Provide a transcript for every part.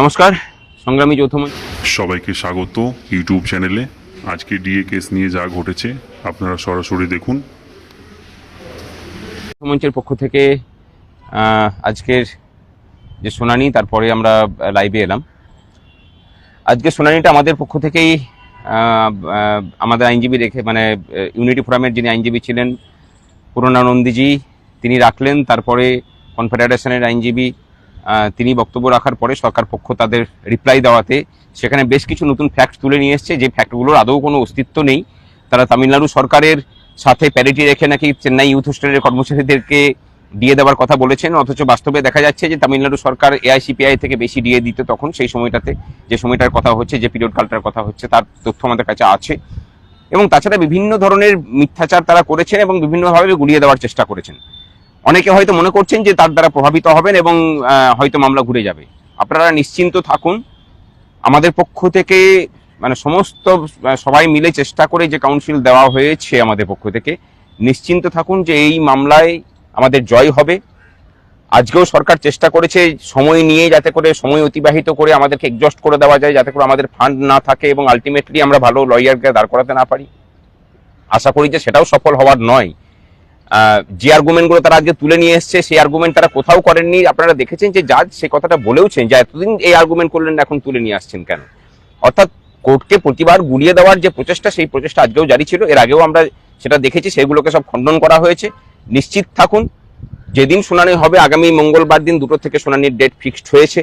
নমস্কার সংগ্রামী যৌথ সবাইকে স্বাগত ইউটিউব চ্যানেলে। আজকে ডিএ কেস নিয়ে যা ঘটেছে আপনারা সরাসরি দেখুন। মঞ্চের পক্ষ থেকে আজকের যে শুনানি তারপরে আমরা লাইভে এলাম। আজকে শুনানিটা আমাদের পক্ষ থেকেই আমাদের আইনজীবী রেখে মানে ইউনিটি ফোরামের যিনি আইনজীবী ছিলেন পুরনানন্দীজি তিনি রাখলেন। তারপরে কনফেডারেশনের আইনজীবী তিনি বক্তব্য রাখার পরে সরকার পক্ষ তাদের রিপ্লাই দেওয়াতে সেখানে বেশ কিছু নতুন ফ্যাক্ট তুলে নিয়ে এসছে। যে ফ্যাক্টগুলোর আদৌ কোনো অস্তিত্ব নেই। তারা তামিলনাড়ু সরকারের সাথে প্যারিটি রেখে নাকি চেন্নাই ইউথ হোস্টেলের কর্মচারীদেরকে দিয়ে দেওয়ার কথা বলেছেন। অথচ বাস্তবে দেখা যাচ্ছে যে তামিলনাড়ু সরকার এআইসিপিআই থেকে বেশি দিয়ে দিত তখন সেই সময়টাতে যে সময়টার কথা হচ্ছে, যে পিরিয়ড কালটার কথা হচ্ছে, তার তথ্য আমাদের কাছে আছে। এবং তাছাড়া বিভিন্ন ধরনের মিথ্যাচার তারা করেছেন এবং বিভিন্নভাবে গুলিয়ে দেওয়ার চেষ্টা করেছেন। অনেকে হয়তো মনে করছেন যে তার দ্বারা প্রভাবিত হবেন এবং হয়তো মামলা ঘুরে যাবে। আপনারা নিশ্চিন্ত থাকুন। আমাদের পক্ষ থেকে মানে সমস্ত সবাই মিলে চেষ্টা করে যে কাউন্সিল দেওয়া হয়েছে আমাদের পক্ষ থেকে, নিশ্চিন্ত থাকুন যে এই মামলায় আমাদের জয় হবে। আজকেও সরকার চেষ্টা করেছে সময় নিয়ে যাতে করে, সময় অতিবাহিত করে আমাদেরকে এক্সস্ট করে দেওয়া যায়, যাতে করে আমাদের ফান্ড না থাকে এবং আলটিমেটলি আমরা ভালো লয়ারকে দাঁড় করাতে না পারি। আশা করি যে সেটাও সফল হওয়ার নয়। যে আর্গুমেন্টগুলো তারা আজকে তুলে নিয়ে এসছে, সেই আর্গুমেন্ট তারা কোথাও করেননি। আপনারা দেখেছেন যে জাজ সে কথাটা বলেওছেন যে এতদিন এই আর্গুমেন্ট করলেন, এখন তুলে নিয়ে আসছেন কেন? অর্থাৎ কোর্টকে প্রতিবার গুলিয়ে দেওয়ার যে প্রচেষ্টা, সেই প্রচেষ্টা আজকেও জারি ছিল। এর আগেও আমরা সেটা দেখেছি, সেগুলোকে সব খণ্ডন করা হয়েছে। নিশ্চিত থাকুন, যেদিন শুনানি হবে, আগামী মঙ্গলবার দিন দুটো থেকে শুনানির ডেট ফিক্সড হয়েছে।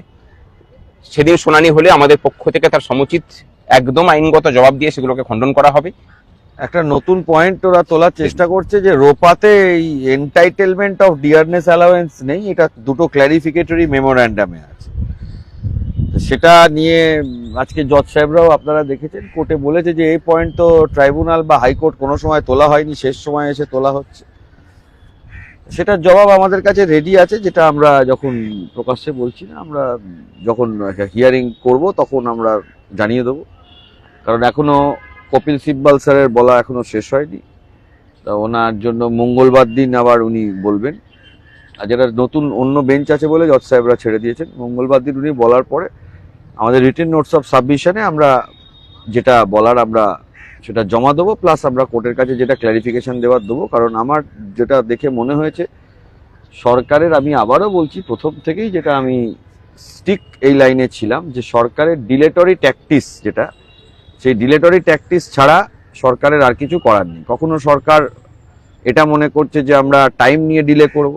সেদিন শুনানি হলে আমাদের পক্ষ থেকে তার সমুচিত একদম আইনগত জবাব দিয়ে সেগুলোকে খণ্ডন করা হবে। একটা নতুন পয়েন্ট ওরা তোলার চেষ্টা করছে যে রোপাতে এই এন্টাইটেলমেন্ট অফ ডিয়ারনেস অ্যালাওয়েন্স নেই, এটা দুটো ক্ল্যারিফিকেটরি মেমোরান্ডামে আছে। সেটা নিয়ে আজকে জজ সাহেবরাও আপনারা দেখেছেন, কোর্টে বলেছে যে এই পয়েন্ট তো ট্রাইব্যুনাল বা হাইকোর্ট কোনো সময় তোলা হয়নি, শেষ সময় এসে তোলা হচ্ছে। সেটার জবাব আমাদের কাছে রেডি আছে, যেটা আমরা যখন প্রকাশ্যে বলছি না, আমরা যখন হিয়ারিং করব, তখন আমরা জানিয়ে দেবো। কারণ এখনও কপিল সিব্বাল স্যারের বলা এখনও শেষ হয়নি। তা ওনার জন্য মঙ্গলবার দিন আবার উনি বলবেন। আর যেটা নতুন অন্য বেঞ্চ আছে বলে জজ সাহেবরা ছেড়ে দিয়েছেন, মঙ্গলবার দিন উনি বলার পরে আমাদের রিটেন নোটস অফ সাবমিশনে আমরা যেটা বলার আমরা সেটা জমা দেবো, প্লাস আমরা কোর্টের কাছে যেটা ক্ল্যারিফিকেশন দেওয়ার দেবো। কারণ আমার যেটা দেখে মনে হয়েছে, সরকারের আমি আবারও বলছি, প্রথম থেকেই যেটা আমি স্টিক এই লাইনে ছিলাম যে সরকারের ডিলেটরি ট্যাকটিস যেটা সেই ডিলেটরি ট্যাকটিস ছাড়া সরকারের আর কিছু করার নেই। কখনো সরকার এটা মনে করছে যে আমরা টাইম নিয়ে ডিলে করব।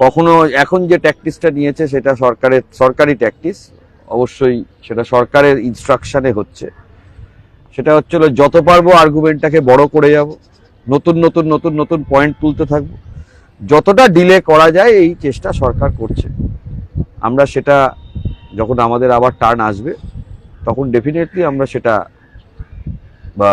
কখনো এখন যে ট্যাকটিসটা নিয়েছে সেটা সরকারের, সরকারি ট্যাকটিস অবশ্যই সেটা সরকারের ইনস্ট্রাকশানে হচ্ছে। সেটা হচ্ছিল যত পারব আর্গুমেন্টটাকে বড় করে যাব। নতুন নতুন নতুন নতুন পয়েন্ট তুলতে থাকব। যতটা ডিলে করা যায় এই চেষ্টা সরকার করছে। আমরা সেটা যখন আমাদের আবার টার্ন আসবে তখন ডেফিনেটলি আমরা সেটা, বা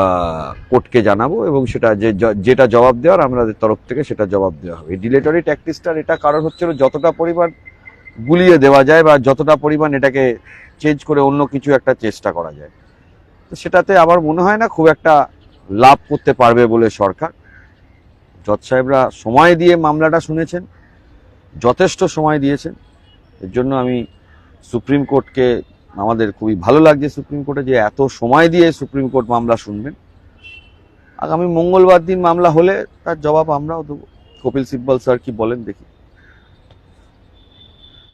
কোর্টকে জানাব এবং সেটা যে যেটা জবাব দেওয়ার আমাদের তরফ থেকে সেটা জবাব দেওয়া হবে। ডিলেটরি ট্যাকটিসটার এটা কারণ হচ্ছিল যতটা পরিমাণ গুলিয়ে দেওয়া যায় বা যতটা পরিমাণ এটাকে চেঞ্জ করে অন্য কিছু একটা চেষ্টা করা যায়, তো সেটাতে আমার মনে হয় না খুব একটা লাভ করতে পারবে বলে সরকার। জজ সাহেবরা সময় দিয়ে মামলাটা শুনেছেন, যথেষ্ট সময় দিয়েছেন। এর জন্য আমি সুপ্রিম কোর্টকে আমাদের খুবই ভালো লাগছে সুপ্রিম কোর্টে যে এত সময় দিয়ে সুপ্রিম কোর্ট মামলা শুনবেন। আগামী মঙ্গলবার দিন মামলা হলে তার জবাব আমরাও দেবো। কপিল সিব্বল স্যার কি বলেন দেখি।